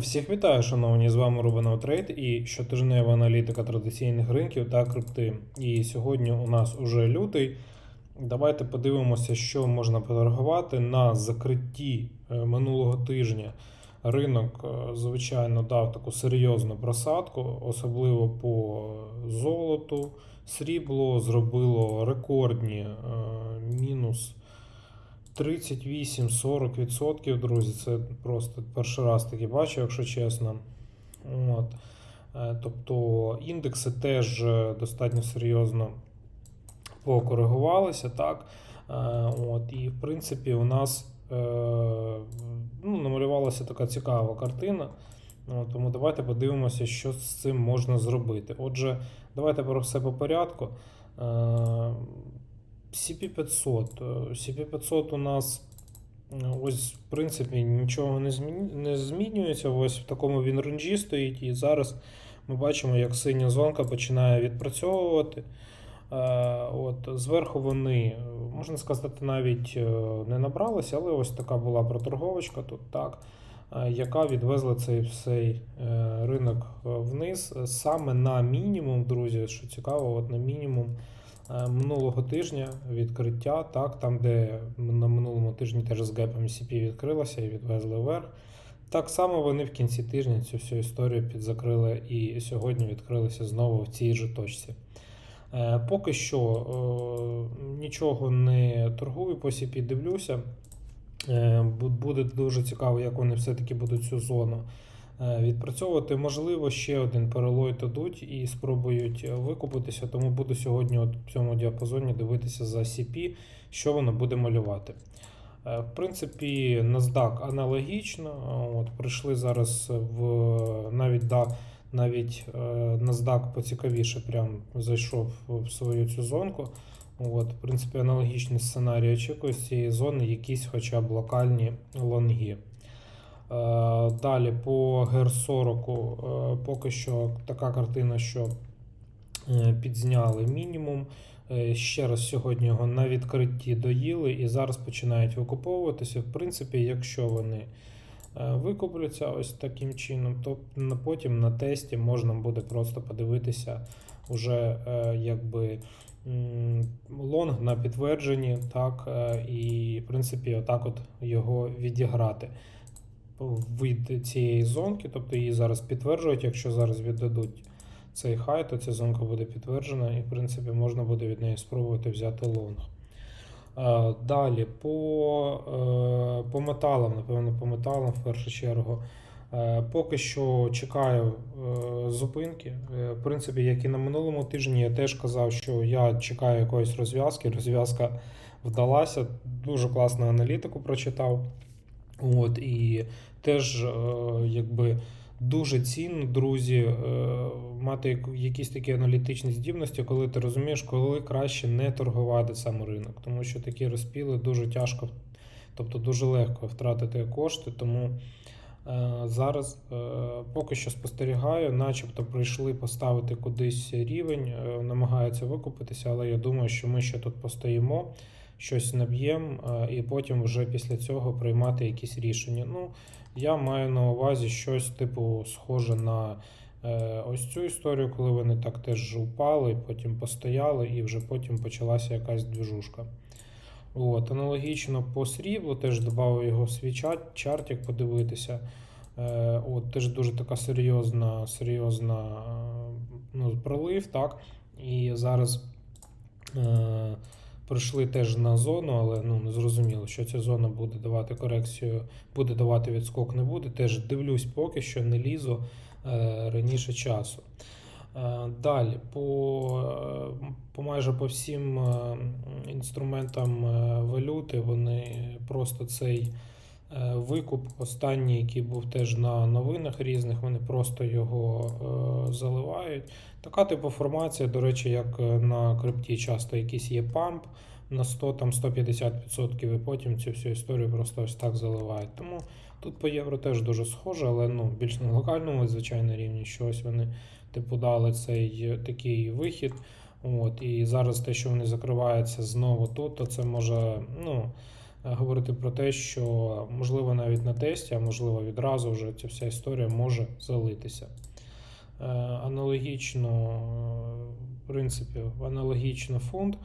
Всіх вітаю, шановні! З вами Рубанов Трейд і щотижнева аналітика традиційних ринків та крипти. І сьогодні у нас уже лютий. Давайте подивимося, що можна поторгувати на закритті е, минулого тижня. Ринок, е, звичайно, дав таку серйозну просадку, особливо по золоту. Срібло зробило рекордні е, мінус 38-40%, друзі, це просто перший раз таки бачу, якщо чесно. От. Е, Тобто індекси теж е, достатньо серйозно покоригувалися, так. Е, От. І в принципі у нас ну, намалювалася така цікава картина. Тому давайте подивимося, що з цим можна зробити. Отже, давайте про все по порядку. Е, CP500. Е, CP500 у нас е, ось, в принципі, нічого не, змінюється. Ось в такому він ренджі стоїть. І зараз ми бачимо, як синя зонка починає відпрацьовувати. Е, От, зверху вони, можна сказати, навіть не набралися, але ось така була проторговочка тут, так, яка відвезла цей цей е, ринок е, вниз саме на мінімум, друзі, що цікаво, от на мінімум е, минулого тижня відкриття, так, там, де на минулому тижні теж з гепом CP відкрилося і відвезли вверх. Так само вони в кінці тижня цю всю історію підзакрили і сьогодні відкрилися знову в цій же точці. Е, Поки що е, нічого не торгую, по CP дивлюся. Е, бу- Буде дуже цікаво, як вони все-таки будуть цю зону е, відпрацьовувати. Можливо, ще один перелой дадуть і спробують викупитися, тому буду сьогодні от в цьому діапазоні дивитися за CP, що воно буде малювати. Е, В принципі, NASDAQ аналогічно. От, прийшли зараз в навіть да, навіть NASDAQ поцікавіше прям зайшов в свою цю зонку. От, в принципі, аналогічний сценарій очікую з цієї зони, якісь хоча б локальні лонги. Е, Далі по GER40 е, поки що така картина, що е, підзняли мінімум. Ще раз сьогодні його на відкритті доїли і зараз починають викуповуватися. В принципі, якщо вони викупляться ось таким чином, то потім на тесті можна буде просто подивитися уже якби лонг на підтвердженні, так, е, і в принципі отак от його відіграти від цієї зонки, тобто її зараз підтверджують, якщо зараз віддадуть цей хай, то ця зонка буде підтверджена, і в принципі можна буде від неї спробувати взяти лонг. Е, Далі по, е, по металам, напевно, по металам в першу чергу. Е, Поки що чекаю е, зупинки. Е, В принципі, як і на минулому тижні, я теж казав, що я чекаю якоїсь розв'язки. Розв'язка вдалася. Дуже класну аналітику прочитав. От, і теж якби дуже цінно, друзі, мати якісь такі аналітичні здібності, коли ти розумієш, коли краще не торгувати сам ринок. Тому що такі розпіли дуже тяжко, тобто дуже легко втратити кошти. Тому зараз е, поки що спостерігаю, начебто прийшли поставити кудись рівень, е, намагаються викупитися, але я думаю, що ми ще тут постоїмо щось наб'ємо, е, і потім вже після цього приймати якісь рішення. Ну, я маю на увазі щось типу схоже на е, ось цю історію, коли вони так теж упали, потім постояли, і вже потім почалася якась двіжушка. От, аналогічно по сріблу, теж додав його в свій чат, чарт, як подивитися. Е, от, теж дуже така серйозна, серйозна ну, пролив, так. І зараз е, прийшли теж на зону, але ну, не зрозуміло, що ця зона буде давати корекцію, буде давати відскок, не буде. Теж дивлюсь поки що не лізу е, раніше часу. Е, Далі, по, е, по майже по всім е, інструментам валюти, вони просто цей викуп, останній, який був теж на новинах різних, вони просто його заливають. Така типу формація, до речі, як на крипті часто якийсь є памп на 100 там 150% і потім цю всю історію просто ось так заливають. Тому тут по євро теж дуже схоже, але ну, більш на локальному, звичайно, рівні, що ось вони типу дали цей е, такий вихід. От, і зараз те, що вони закриваються знову тут, то це може ну, говорити про те, що можливо навіть на тесті, а можливо відразу вже ця вся історія може залитися. Е, Аналогічно, е, в принципі, аналогічно фунт.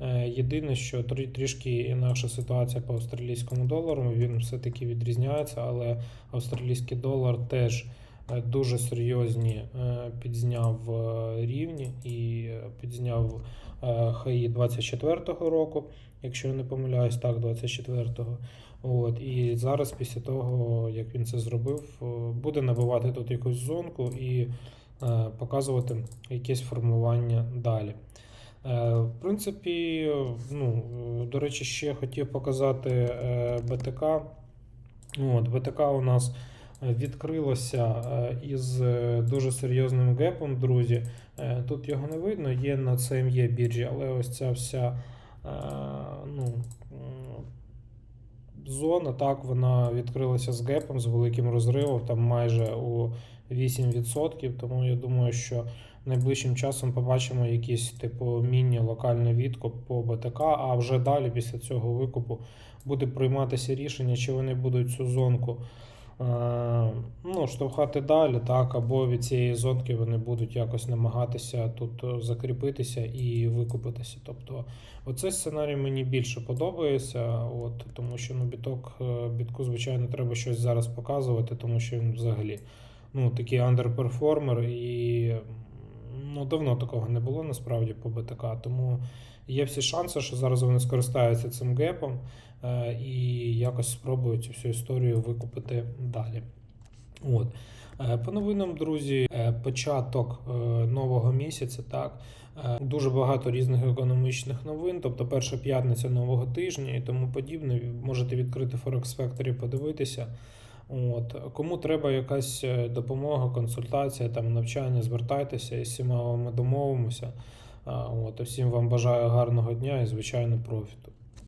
Е, Єдине, що трішки інакша ситуація по австралійському долару, він все-таки відрізняється, але австралійський долар теж е, дуже серйозні е, підзняв рівні і підзняв хаї 24-го року, якщо я не помиляюсь, так, 24-го. От, і зараз, після того, як він це зробив, буде набивати тут якусь зонку і показувати якесь формування далі. Е, В принципі, ну, до речі, ще хотів показати е, БТК. От, БТК у нас відкрилося е, із дуже серйозним гепом, друзі. Тут його не видно, є на CME біржі, але ось ця вся ну, зона, так, вона відкрилася з гепом, з великим розривом, там майже у 8%. Тому я думаю, що найближчим часом побачимо якийсь типу міні-локальний відкуп по БТК, а вже далі, після цього викупу, буде прийматися рішення, чи вони будуть цю зонку е, ну, штовхати далі, так, або від цієї зонки вони будуть якось намагатися тут е, закріпитися і викупитися. Тобто, оцей сценарій мені більше подобається, от, тому що ну, біток, е, бітку, звичайно, треба щось зараз показувати, тому що він взагалі ну, такий андерперформер і ну, давно такого не було насправді по БТК. Тому є всі шанси, що зараз вони скористаються цим гепом е, і якось спробують цю всю історію викупити далі. От. Е, По новинам, друзі, е, початок нового місяця, так. Дуже багато різних економічних новин, тобто перша п'ятниця нового тижня і тому подібне. Можете відкрити Forex Factory, подивитися. От. Кому треба якась е, допомога, консультація, там, навчання, звертайтеся і всіма вами домовимося. От. Всім вам бажаю гарного дня і, звичайно, профіту.